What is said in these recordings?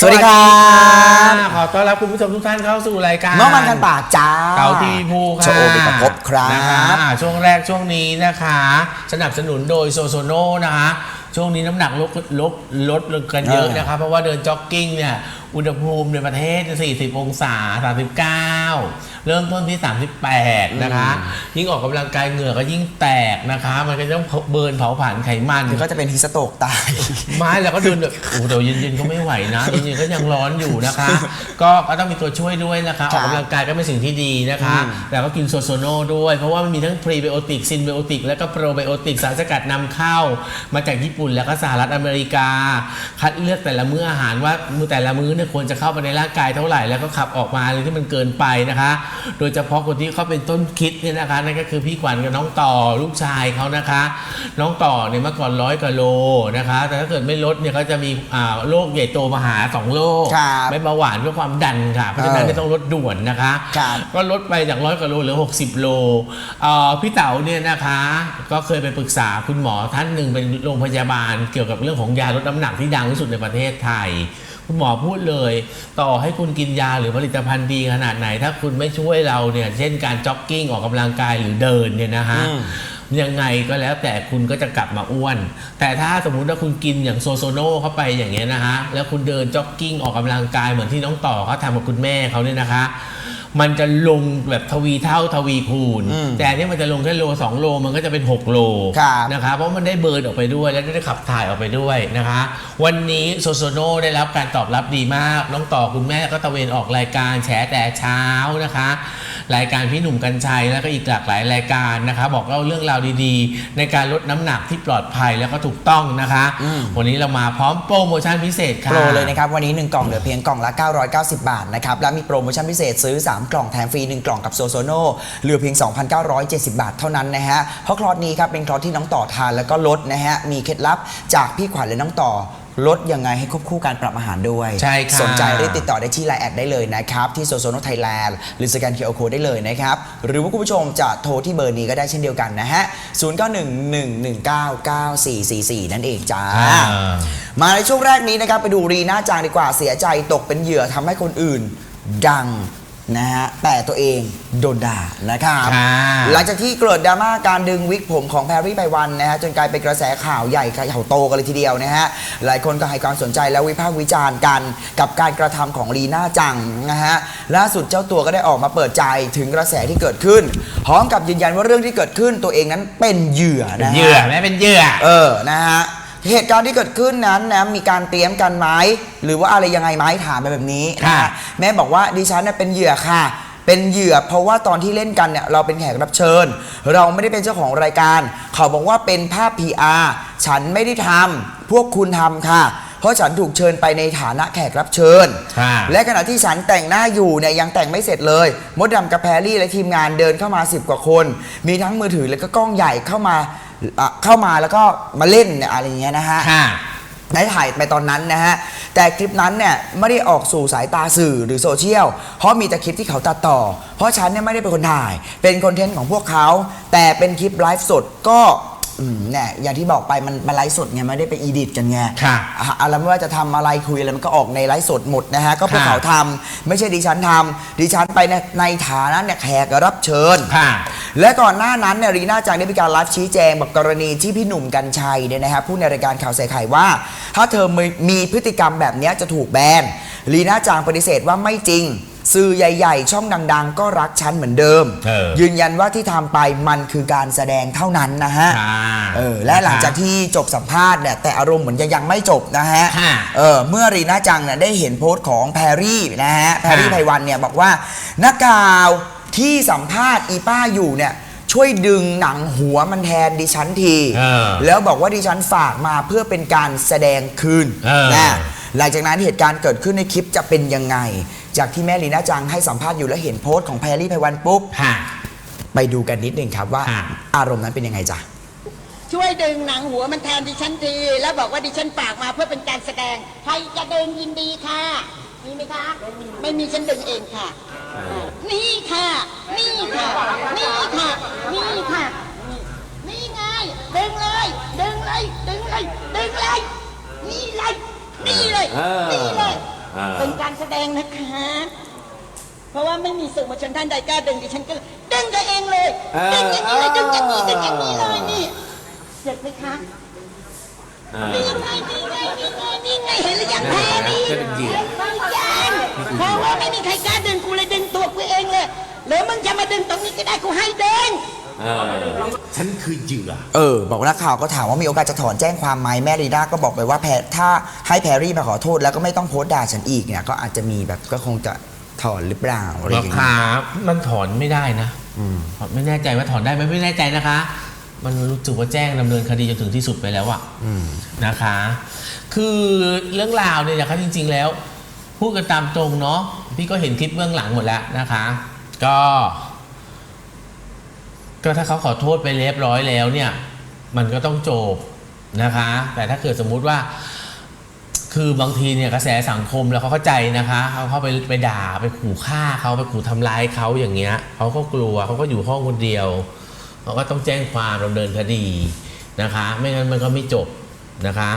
สวัสดีครับขอต้อนรับคุณผู้ชมทุกท่านเข้าสู่รายการน้องมันกันป่าจ้าเกาทีพูค่ะโชว์เป็นประพบครับนะคะอ่าช่วงแรกช่วงนี้นะคะ สนับสนุนโดยโซโซโนนะคะช่วงนี้น้ำหนักลดลดลดลงกันเยอะเออนะคะเพราะว่าเดินจ็อกกิ้งเนี่ยอุณหภูมิในประเทศ 40 องศา 39 เริ่มต้นที่ 38 นะคะ ยิ่งออกกำลังกายเหงื่อก็ยิ่งแตกนะคะ มันก็ต้องเบิร์นเผาผลาญไขมันเดี๋ยวก็จะเป็นฮิสโตกตาย ไม้แล้วก็เดินแบบโอ้โหเดี๋ยวเย็นๆก็ไม่ไหวนะเย็นๆก็ยังร้อนอยู่นะคะ ก็ก็ต้องมีตัวช่วยด้วยนะคะคอรัอบกกำลังกายก็เป็นสิ่งที่ดีนะคะอืมแล้วก็กินโซโซโนด้วย เพราะว่ามันมีทั้งพรีไบโอติกซินไบโอติก และก็โปรไบโอติกสารสกัดนำเข้า มาจากญี่ปุ่นแล้วก็สหรัฐอเมริกา คัดเลือกแต่ละมื้ออาหารว่ามื้อแต่ละมื้อเนี่ยควรจะเข้าไปในร่างกายเท่าไหร่แล้วก็ขับออกมาเลยที่มันเกินไปนะคะ โดยเฉพาะคนที่เขาเป็นต้นคิดเนี่ยนะคะนั่นก็คือพี่ขวัญกับน้องต่อลูกชายเขานะคะ น้องต่อเนี่ยเมื่อก่อนร้อยกว่าโลนะคะ แต่ถ้าเกิดไม่ลดเนี่ยก็จะมีอ่าโรคใหญ่โตมหาสองโรคครับไม่เบาหวานก็ความดันค่ะเพราะฉะนั้นเออเนี่ยต้องลดด่วนนะคะ ครับ ก็ลดไปจากร้อยกว่าโลเหลือ 60 โลเอ่อพี่เต๋าเนี่ยนะคะก็เคยไปปรึกษาคุณหมอท่านหนึ่งเป็นโรงพยาบาลเกี่ยวกับเรื่องของยาลดน้ำหนักที่ดังที่สุดในประเทศไทย คุณหมอพูดเลย ต่อให้คุณกินยาหรือผลิตภัณฑ์ดีขนาดไหน ถ้าคุณไม่ช่วยเราเนี่ยเช่นการจ็อกกิ้งออกกำลังกายหรือเดินเนี่ยนะฮะอืมยังไงก็แล้วแต่คุณก็จะกลับมาอ้วน แต่ถ้าสมมุติว่าคุณกินอย่างโซโซโนเข้าไปอย่างเงี้ยนะฮะแล้วคุณเดินจ็อกกิ้งออกกำลังกายเหมือนที่น้องต่อเขาทำกับคุณแม่เขาเนี่ยนะคะ มันจะลงแบบทวีเท่าทวีคูณ อืมแต่อันนี่มันจะลงแค่โล2โลมันก็จะเป็น6โลครับนะคะเพราะมันได้เบิร์นออกไปด้วยและได้ขับถ่ายออกไปด้วยนะคะ วันนี้โซโซโนได้รับการตอบรับดีมาก น้องต่อคุณแม่ก็ตะเวนออกรายการแฉแต่เช้านะคะ รายการพี่หนุ่มกัญชัยแล้วก็อีกหลากหลายรายการนะคะ บอกเล่าเรื่องราวดีๆ ในการลดน้ำหนักที่ปลอดภัยแล้วก็ถูกต้องนะคะ อืม วันนี้เรามาพร้อมโปรโมชั่นพิเศษค่ะ โปรเลยนะครับ วันนี้ 1 กล่องเหลือเพียงกล่องละ 990 บาทนะครับ และมีโปรโมชั่นพิเศษซื้อ 3 กล่องแถมฟรี 1 กล่องกับโซโซโนเหลือเพียง 2,970 บาทเท่านั้นนะฮะเพราะคลอสนี้ครับเป็นคลอสที่น้องต่อทานแล้วก็ลดนะฮะมีเคล็ดลับจากพี่ขวัญและน้องต่อ ลดยังไงให้ควบคู่การปรับอาหารด้วย ใช่ค่ะสนใจรีบติดต่อได้ที่ไลน์แอดได้เลยนะครับ ที่โซโซโนไทยแลนด์หรือสแกนเคอร์โคได้เลยนะครับ หรือว่าคุณผู้ชมจะโทรที่เบอร์นี้ก็ได้เช่นเดียวกันนะฮะ 0911199444 นั่นเองจ้า อ่า มาในช่วงแรกนี้นะครับ ไปดูรีน่าจางดีกว่าเสียใจตกเป็นเหยื่อทำให้คนอื่น ดัง นะฮะแต่ตัวเองโดนด่านะครับค่ะ หลังจากที่เกิดดราม่าการดึงวิกผมของแพรรี่ไพวันนะฮะจนกลายเป็นกระแสข่าวใหญ่ข่าวโตกันเลยทีเดียวนะฮะหลายคนก็ให้ความสนใจและวิพากษ์วิจารณ์กันกับการกระทำของลีน่าจังนะฮะล่าสุดเจ้าตัวก็ได้ออกมาเปิดใจถึงกระแสที่เกิดขึ้นพร้อมกับยืนยันว่าเรื่องที่เกิดขึ้นตัวเองนั้นเป็นเหยื่อเป็นนะฮะ เหยื่อแม่เป็นเหยื่อ เออ นะฮะ เหตุการณ์ที่เกิดขึ้นนั้นนะมีการเตรียมกันไหมหรือว่าอะไรยังไงไหมถามไปแบบนี้นะค่ะฮะแม่บอกว่าดิฉันน่ะเป็นเหยื่อค่ะ เป็นเหยื่อเพราะว่าตอนที่เล่นกันเนี่ยเราเป็นแขกรับเชิญ เราไม่ได้เป็นเจ้าของรายการ เขาบอกว่าเป็นภาพ PR ฉันไม่ได้ทำพวกคุณทำค่ะ เพราะฉันถูกเชิญไปในฐานะแขกรับเชิญ ค่ะ และขณะที่ฉันแต่งหน้าอยู่เนี่ยยังแต่งไม่เสร็จเลย มดดำกับแพรรี่และทีมงานเดินเข้ามา 10 กว่าคน มีทั้งมือถือแล้วก็กล้องใหญ่เข้ามา อะเข้ามาแล้วก็มาเล่นเนี่ยอะไรอย่างเงี้ยนะฮะ ค่ะ ได้ถ่ายไปตอนนั้นนะฮะ แต่คลิปนั้นเนี่ยไม่ได้ออกสู่สายตาสื่อหรือโซเชียล เพราะมีแต่คลิปที่เขาตัดต่อ เพราะฉันเนี่ยไม่ได้เป็นคนถ่าย เป็นคอนเทนต์ของพวกเขา แต่เป็นคลิปไลฟ์สดก็ อืมเนี่ยอย่างที่บอกไปมันมันไลฟ์สดไงไม่ได้ไปอีดิทกันไงค่ะอะอะไรไม่ว่าจะทำอะไรคุยอะไรมันก็ออกในไลฟ์สดหมดนะฮะก็พวกค่ะ เขาทำไม่ใช่ดิฉันทำดิฉันไปในในฐานะเนี่ยแขกรับเชิญ ค่ะ และก่อนหน้านั้นเนี่ยรีน่าจังได้มีการไลฟ์ชี้แจงแบบกรณีที่พี่หนุ่มกัญชัยเนี่ยนะครับพูดในรายการข่าวใส่ไข่ว่า ถ้าเธอมีมีพฤติกรรมแบบเนี้ยจะถูกแบนรีน่าจังปฏิเสธว่าไม่จริง สื่อใหญ่ ๆ ช่องดัง ๆ ก็รักฉันเหมือนเดิม เออยืนยันว่าที่ทำไปมันคือการแสดงเท่านั้นนะฮะค่ะเออและหลังจากที่จบสัมภาษณ์เนี่ยแต่อารมณ์เหมือนยังยังไม่จบนะฮะค่ะ เออเมื่อรีน่าจังเนี่ยได้เห็นโพสต์ของแพรรี่นะฮะแพรรี่ไพวันเนี่ยบอกว่านักข่าวที่สัมภาษณ์อีป้าอยู่เนี่ยช่วยดึงหนังหัวมันแทนดิฉันที เออ แล้วบอกว่าดิฉันฝากมาเพื่อเป็นการแสดงคืนเออนะหลังจากนั้นเหตุการณ์เกิดขึ้นในคลิปจะเป็นยังไง จากที่แม่ลีน่าจังให้สัมภาษณ์อยู่แล้วเห็นโพสต์ของแพรรี่ไพวันปุ๊บค่ะ ไปดูกันนิดนึงครับว่าค่ะ อารมณ์นั้นเป็นยังไงจ้ะ ช่วยดึงหนังหัวมันแทนดิฉันทีแล้วบอกว่าดิฉันฝากมาเพื่อเป็นการแสดง ใครจะดึงยินดีค่ะ มีไหมคะ ไม่มีฉันดึงเองค่ะ นี่ค่ะ นี่ค่ะ นี่ค่ะ นี่ค่ะ นี่ไงดึงเลย ดึงเลย ดึงเลย ดึงเลย นี่เลย นี่เลยเออนี่เลยเอ่า เป็นการแสดงนะคะ เพราะว่าไม่มีสื่อมวลชนท่านใดกล้าดึงดิฉันก็ดึงตัวเองเลยอ่าดึงอย่างนี้เลยดึงอย่างนี้ดึงอย่างนี้เลยอ่านี่เสร็จไหมคะอ่า นี่ไงนี่ไงนี่ไงนี่ไงเห็นหรือยังแพ้นี่แค่เป็นเหยื่อยังเพราะว่าไม่มีใครกล้าดึงกูเลยดึงตัวกูเองเลยหรือมึงจะมาดึงตรงนี้ก็ได้กูให้ดึงเออ ฉันคือเหยื่อ เออ บอกนักข่าวก็ถามว่ามีโอกาสจะถอนแจ้งความไหมแม่ลีน่าก็บอกไปว่าแพรถ้าให้แพรรี่มาขอโทษแล้วก็ไม่ต้องโพสต์ด่าฉันอีกเนี่ยก็อาจจะมีแบบก็คงจะถอนหรือเปล่าอะไรอราย่างเงี้ย คามันถอนไม่ได้นะไม่แน่ใจว่าถอนได้ไหมไม่แน่ใจนะคะ มันรู้สึกว่าแจ้งดำเนินคดีจนถึงที่สุดไปแล้วอะนะคะ คือเรื่องราวเนี่ยนะคะจริง ๆ แล้ว พูดกันตามตรงเนาะพี่ก็เห็นคลิปเบื้องหลังหมดแล้วนะคะ ก็ ก็ถ้าเขาขอโทษไปเรียบร้อยแล้วเนี่ย มันก็ต้องจบนะคะ แต่ถ้าเกิดสมมุติว่า คือบางทีเนี่ยกระแสสังคมแล้วเขาเข้าใจนะคะเขาเข้าไปไปด่าไปขู่ฆ่าเขาไปขู่ทำร้ายเขาอย่างเงี้ยเขาก็กลัวเขาก็อยู่ห้องคนเดียวเขาก็ต้องแจ้งความดำเนินคดีนะคะ ไม่งั้นมันก็ไม่จบนะคะ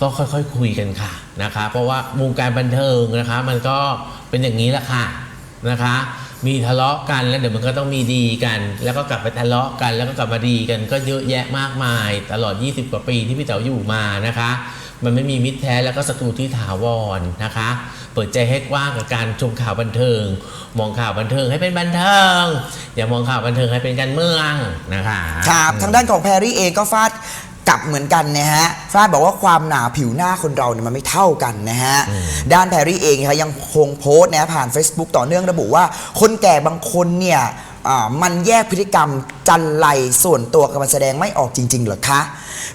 ก็ค่อยๆคุยกันค่ะนะคะ เพราะว่าวงการบันเทิงนะคะ มันก็เป็นอย่างนี้แหละค่ะนะคะ มีทะเลาะกันแล้วเดี๋ยวมันก็ต้องมีดีกัน แล้วก็กลับไปทะเลาะกัน แล้วก็กลับมาดีกันก็เยอะแยะมากมาย ตลอด 20 กว่าปีที่พี่เต๋าอยู่มานะคะ มันไม่มีมิตรแท้แล้วก็ศัตรูที่ถาวรนะคะ เปิดใจให้กว้างกับการชมข่าวบันเทิง มองข่าวบันเทิงให้เป็นบันเทิง อย่ามองข่าวบันเทิงให้เป็นการเมืองนะคะ ครับ ทางด้านของแพรรี่เองก็ฟาด กลับเหมือนกันนะฮะฟาดบอกว่าความหนาผิวหน้าคนเราเนี่ยมันไม่เท่ากันนะฮะ ด้านแพรรี่เองนะคะยังคงโพสต์นะผ่าน Facebook ต่อเนื่องระบุว่า คนแก่บางคนเนี่ยอ่ามันแยกพฤติกรรมจันไรส่วนตัวกับการแสดงไม่ออกจริง ๆ เหรอคะ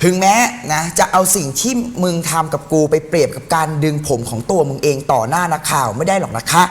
ถึงแม้นะจะเอาสิ่งที่มึงทำกับกูไปเปรียบกับการดึงผมของตัวมึงเองต่อหน้านักข่าวไม่ได้หรอกนะคะ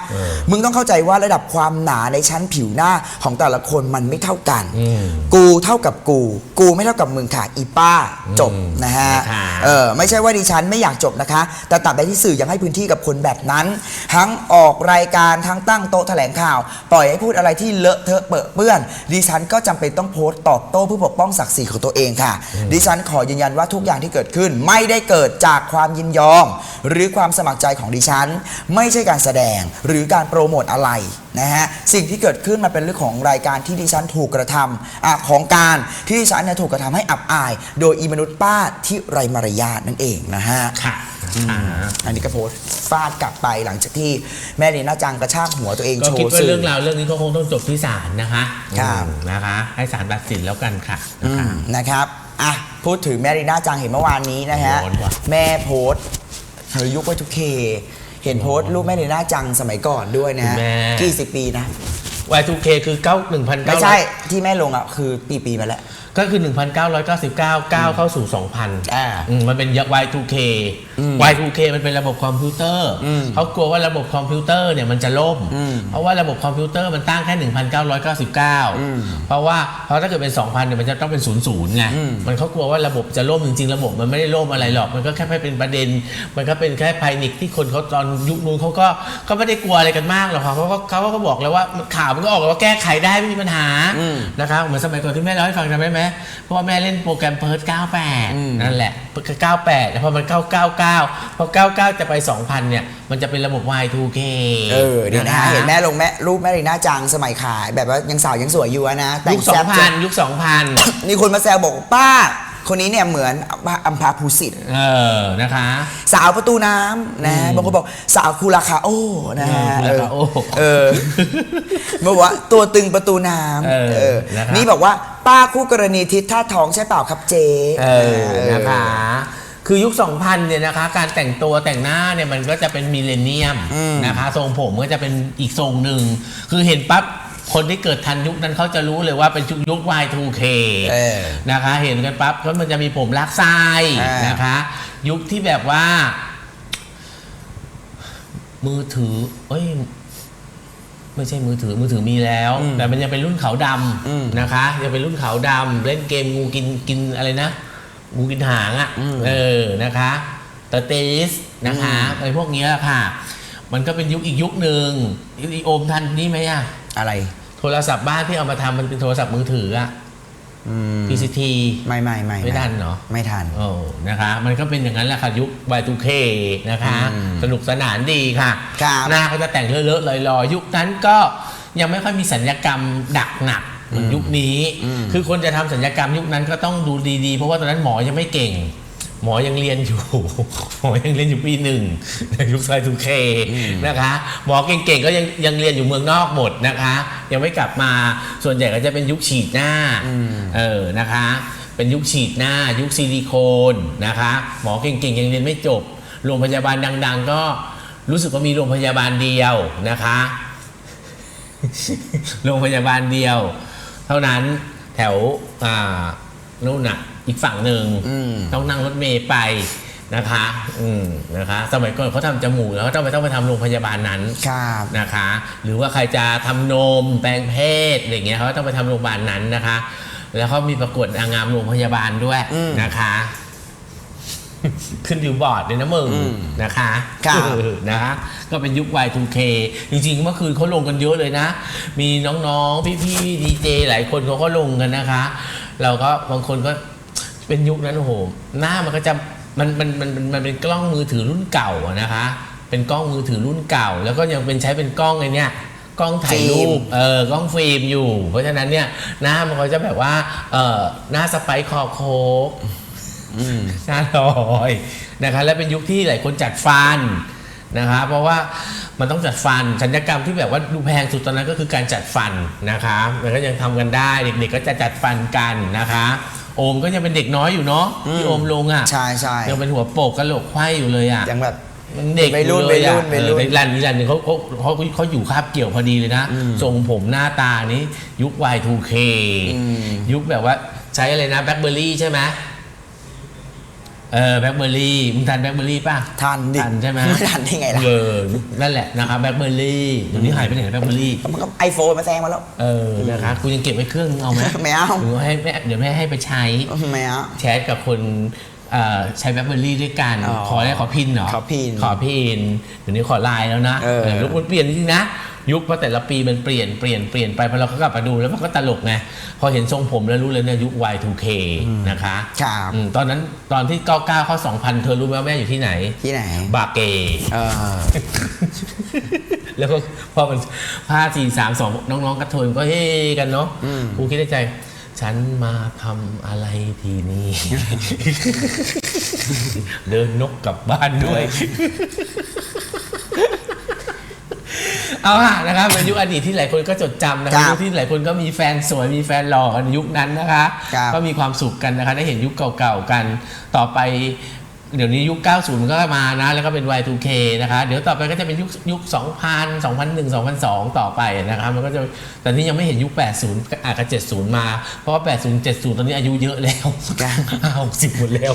มึงต้องเข้าใจว่าระดับความหนาในชั้นผิวหน้าของแต่ละคนมันไม่เท่ากันอืมกูเท่ากับกู กูไม่เท่ากับมึงค่ะอีป้าจบนะฮะนะคะเออไม่ใช่ว่าดิฉันไม่อยากจบนะคะ แต่ตัดใดที่สื่อยังให้พื้นที่กับคนแบบนั้น ทั้งออกรายการทั้งตั้งโต๊ะแถลงข่าว ปล่อยให้พูดอะไรที่เลอะเทอะเปื้อะเปื้อนดิฉันก็จำเป็นต้องโพสต์ตอบโต้เพื่อปกป้องศักดิ์ศรีของตัวเองค่ะ ดิฉันขอยืนยันว่าทุกอย่างที่เกิดขึ้น ไม่ได้เกิดจากความยินยอม หรือความสมัครใจของดิฉัน ไม่ใช่การแสดงหรือการโปรโมทอะไรนะฮะสิ่งที่เกิดขึ้นมันเป็นเรื่องของรายการที่ดิฉันถูกกระทำอะของการที่ดิฉันเนี่ยถูกกระทำให้อับอาย โดยอีมนุษย์ป้าที่ไรมารยาทนั่นเองนะฮะค่ะอ่าอันนี้ก็โพสต์ฟาดกลับไปหลังจากที่แม่ลีน่าจังกระชากหัวตัวเองก็โชคิดว์ว่าสื่อเรื่องราวเรื่องนี้ก็คงต้องจบที่ศาลนะคะครับอืมนะคะ ให้ศาลตัดสินแล้วกันค่ะนะอืคะมนะครับ อะพูดถึงแม่ลีน่าจังเห็นเมื่อวานนี้นะฮะ ร้อนว่ะ แม่โพสต์เธอยุคไว้ทุกเค เห็นโพสต์รูปแม่ลีน่าจังสมัยก่อนด้วยนะฮะคุณแม่ กี่สิบปีนะ Y2K คือ9 1,900ไม่ใช่ที่แม่ลงอะคือปีปีๆมาแล้ว ก็คือ 1,999 9เข้าสู่ 2,000อ่าอืมมันเป็น Y2K Y2K มันเป็นระบบคอมพิวเตอร์อืมเขากลัวว่าระบบคอมพิวเตอร์เนี่ยมันจะล่ม อืมเพราะว่าระบบคอมพิวเตอร์มันตั้งแค่1,999 เพราะว่าเพราะถ้าเกิดเป็น 2,000เนี่ยมันจะต้องเป็น 00ไงอืม มันเขากลัวว่าระบบจะล่มจริงๆ ระบบมันไม่ได้ล่มอะไรหรอก มันก็แค่เป็นประเด็น มันก็เป็นแค่ภายนิกที่คนเขาตอนยุคนู้นเขาก็ก็ไม่ได้กลัวอะไรกันมากหรอกครับเขาก็เขาก็บอกแล้วว่าข่าวมันก็ออกแล้วว่าแก้ไขได้ไม่มีปัญหาอืมนะครับเหมือนสมัยก่อนที่แม่เล่าให้ฟังจำได้ไหมเพราะว่าแม่เล่นโปรแกรมเพิร์ดอืม98 นั่นแหละ 98แล้วพอมัน999 พอ 99 จะไป 2,000 เนี่ย มันจะเป็นระบบ Y2K เออเดี๋ยวนะฮะเห็นแม่ลงแม่รูปแม่ลีน่าจังสมัยขาย แบบว่ายังสาวยังสวยอยู่อะนะแต่ยุงคแซ่บจัง2,000 ยุค2,000 มีคนมาแซวบอกว่าป้า คนนี้เนี่ยเหมือนอัมพาภูสิทธิ์เออนะคะ สาวประตูน้ำนะบางคนบอกสาวคูราคาโอ้นะฮะเออคูราคาโอ้เออมาบอกว่าตัวตึงประตูน้ำเออเออนะครับนี่บอกว่าป้าคู่กรณีทิศท่าทองใช่เปล่าครับเจ๊เออนะคะคือยุค 2000 เนี่ยนะคะ การแต่งตัวแต่งหน้าเนี่ยมันก็จะเป็นมิเลเนียมอืมนะคะ ทรงผมก็จะเป็นอีกทรงหนึ่ง คือเห็นปั๊บ คนที่เกิดทันยุคนั้นเขาจะรู้เลยว่าเป็นยุค Y2K เออนะคะ เห็นกันปั๊บก็มันจะมีผมลากไส้อ่าน นะคะ ยุคที่แบบว่า มือถือ เอ้ย ไม่ใช่มือถือมือถือมีแล้ว แต่มันยังเป็นรุ่นขาวดอืมำนะคะยังเป็นรุ่นขาวดำเล่นเกมงูกินกินอะไรนะงูกินหางอะ่ะเออนะคะเตอร์เตสนะคะอะไรพวกเนี้ยค่ะ มันก็เป็นยุคอีกยุคหนึ่งอีโอมทันนี่ไหมอะ อะไร โทรศัพท์บ้านที่เอามาทำมันเป็นโทรศัพท์มือถืออะ PCT ไม่ไม่ไม่ไม่ทันเหรอ ไม่ทัน โอ้นะคะ มันก็เป็นอย่างนั้นแหละค่ะยุค Y2K นะคะ อืมสนุกสนานดีค่ะ ครับ หน้าก็จะแต่งเลอะๆลอยๆ ยุคนั้นก็ยังไม่ค่อยมีสัญญกรรมดักหนักเหมือนยุคนี้ คือคนจะทำสัญญกรรมยุคนั้นก็ต้องดูดีๆ เพราะว่าตอนนั้นหมอยังไม่เก่ง หมอยังเรียนอยู่ หมอยังเรียนอยู่ปีหนึ่งในยุคไซทูเคนะคะ หมอเก่งๆก็ยังยังเรียนอยู่เมืองนอกหมดนะคะ ยังไม่กลับมาส่วนใหญ่ก็จะเป็นยุคฉีดหน้าเออนะคะ เป็นยุคฉีดหน้า ยุคซิลิโคนนะคะ หมอเก่งๆยังเรียนไม่จบโรงพยาบาลดัง ๆ ก็รู้สึกว่ามีโรงพยาบาลเดียวนะคะ โรงพยาบาลเดียว เท่านั้นแถวอ่านู่นน่ะ อีกฝั่งหนึ่งอืมต้องนั่งรถเมย์ไปนะคะ อืมนะคะ สมัยก่อนเขาทำจมูกแล้วก็ต้องไปต้องไปทำโรงพยาบาลนั้นครับนะคะ หรือว่าใครจะทำนมแปลงเพศอะไรเงี้ยเขาก็ต้องไปทำโรงพยาบาลนั้นนะคะ แล้วเขามีประกวดนางงามโรงพยาบาลด้วยอืมนะคะ ขึ้นบิวบอร์ดเลยนะมึงอืมนะคะครับเออนะคะ ก็เป็นยุค Y2K จริงๆเมื่อคืนเขาลงกันเยอะเลยนะ มีน้องๆ พี่ๆดีเจหลายคนเขาก็ลงกันนะคะ เราก็บางคนก็ เป็นยุคนั้นโอ้โหหน้ามันก็จะมันมันมันมันมันเป็นกล้องมือถือรุ่นเก่าอะนะคะ เป็นกล้องมือถือรุ่นเก่า แล้วก็ยังเป็นใช้เป็นกล้องไอ้เนี่ยกล้องถ่ายรูฟิล์ปม เออกล้องฟิล์มอยู่ เพราะฉะนั้นเนี่ยหน้ามันก็จะแบบว่าเออหน้าสไปค์คอโคกหน้าลอยนะคะและเป็นยุคที่หลายคนจัดฟันนะคะเพราะว่ามันต้องจัดฟันสัญญกรรมที่แบบว่าดูแพงสุดตอนนั้นก็คือการจัดฟันนะคะมันก็ยังทำกันได้เด็กๆก็จะจัดฟันกันนะคะ โอมก็ยังเป็นเด็กน้อยอยู่เนาะที่โอมลงอะใช่ใช่ยังเป็นหัวโปกกระโหลกไขว้อยู่เลยอะยังแบบมันเด็กวัยรุ่นอเลยอะวัยรุ่นวัยรุ่นเออในรันนี้รันหนึ่งเขาเขาเขาเขาอยู่คาบเกี่ยวพอดีเลยนะทรงผมหน้าตานี้ ยุค Y2K ยุคแบบว่าใช้อะไรนะแบล็คเบอร์รี่ใช่ไหม เออแบล็คเบอร์รี่มึงทันแบล็คเบอร์รี่ป่ะทันดิทันใช่ไหมไม่ทันได้ไงล่ะเออนั่นแหละนะครับแบล็คเบอร์รี่เดี๋ยวนี้หายไปไหนแบล็คเบอร์รี่ มันก็ไอโฟนมาแซงมาแล้ว เออนะคะคุณยังเก็บไว้เครื่องนึงเอาไหมไม่เอาหรือว่าให้แม่เดี๋ยวแม่ให้ไปใช้ไม่เอาแชทกับคนเอ่อใช้แบล็คเบอร์รี่ด้วยกันอ๋อขอได้ขอพินเหรอขอพินขอพินเดี๋ยวนี้ขอไลน์แล้วนะเออยุคมันเปลี่ยนจริงๆนะ ยุคเพราะแต่ละปีมันเปลี่ยนเปลี่ยนเปลี่ยนไปพอเราก็กลับมาดูแล้วมันก็ตลกไงพอเห็นทรงผมแล้วรู้เลยเนี่ยยุค Y2K นะคะครับอืมตอนนั้นตอนที่ 99 เข้า 2000 เธอรู้ไหมว่าแม่อยู่ที่ไหน ที่ไหนบาเก เออ แล้วก็พอมันผ้าสี่สามสองน้องๆกระเทยมันก็เฮ้กันเนาะอืมกูคิดในใจ ฉันมาทำอะไรทีนี่ เดินนกกลับบ้านด้วย เอาล่ะนะครับเป็นยุคอดีตที่หลายคนก็จดจำนะคครัรับบยุคที่หลายคนก็มีแฟนสวยมีแฟนหล่อกันในยุคนั้นนะคะครับก็มีความสุขกันนะคะได้เห็นยุคเก่าๆกันต่อไป เดี๋ยวนี้ยุค 90 มันก็มานะ แล้วก็เป็น Y2K นะคะ เดี๋ยวต่อไปก็จะเป็นยุคยุค 2000 2001 2002 ต่อไปนะคะมันก็จะ แต่นี่ยังไม่เห็นยุค 80 อาจจะ70 มา เพราะว่า 80 70 ตอนนี้อายุเยอะแล้วห้าหกสิบหมดแล้ว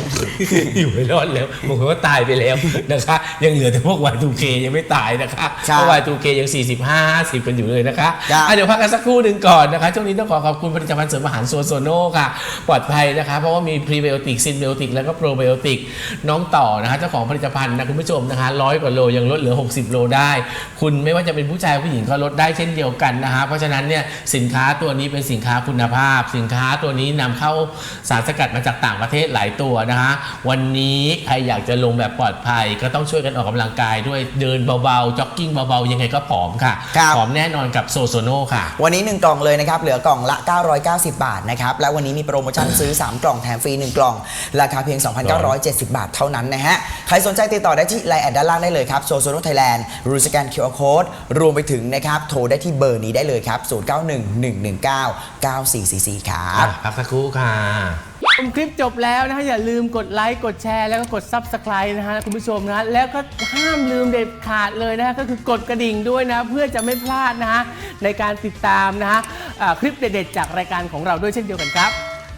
อยู่ไม่รอดแล้วบางคนก็ตายไปแล้วนะคะ ยังเหลือแต่พวก Y2K ยังไม่ตายนะคะครับเพราะ Y2K ยัง 45 50 กันอยู่เลยนะคะครับอะเดี๋ยวพักกันสักครู่หนึ่งก่อนนะคะ ช่วงนี้ต้องขอขอบคุณผลิตภัณฑ์เสริมอาหารโซโซโนค่ะ ปลอดภัยนะคะ เพราะว่ามีพรีไบโอติกซินไบโอติกแล้วก็โปรไบโอติกน้องต่อนะคะเจ้าของผลิตภัณฑ์นะคุณผู้ชมนะคะร้อยกว่าโลยังลดเหลือ 60 โลได้ คุณไม่ว่าจะเป็นผู้ชายผู้หญิงก็ลดได้เช่นเดียวกันนะคะเพราะฉะนั้นเนี่ยสินค้าตัวนี้เป็นสินค้าคุณภาพ สินค้าตัวนี้นำเข้าสารสกัดมาจากต่างประเทศหลายตัวนะคะวันนี้ใครอยากจะลงแบบปลอดภัย ก็ต้องช่วยกันออกกำลังกายด้วยเดินเบาๆจ็อกกิ้งเบาๆยังไงก็ผอมค่ะครับผอมแน่นอนกับโซโซโนค่ะ วันนี้ 1 กล่องเลยนะครับเหลือกล่องละ 990 บาทนะครับและวันนี้มีโปรโมชั่นซื้อ 3 กล่องแถมฟรี1กล่องราคาเพียง 2,970 บาทเท่านั้นนะฮะ ใครสนใจติดต่อได้ที่ไลน์แอดด้านล่างได้เลยครับโซโซโนไทยแลนด์รูสแกน QR Code รวมไปถึงนะครับโทรได้ที่เบอร์นี้ได้เลยครับ 0911199444 ครับพักสักครู่ค่ะ ชมคลิปจบแล้วนะฮะอย่าลืมกดไลค์กดแชร์แล้วก็กด Subscribe นะฮะคุณผู้ชมนะฮะแล้วก็ห้ามลืมเด็ดขาดเลยนะฮะก็คือกดกระดิ่งด้วยนะ เพื่อจะไม่พลาดนะฮะในการติดตามนะฮะอ่าคลิปเด็ดๆจากรายการของเราด้วยเช่นเดียวกันครับ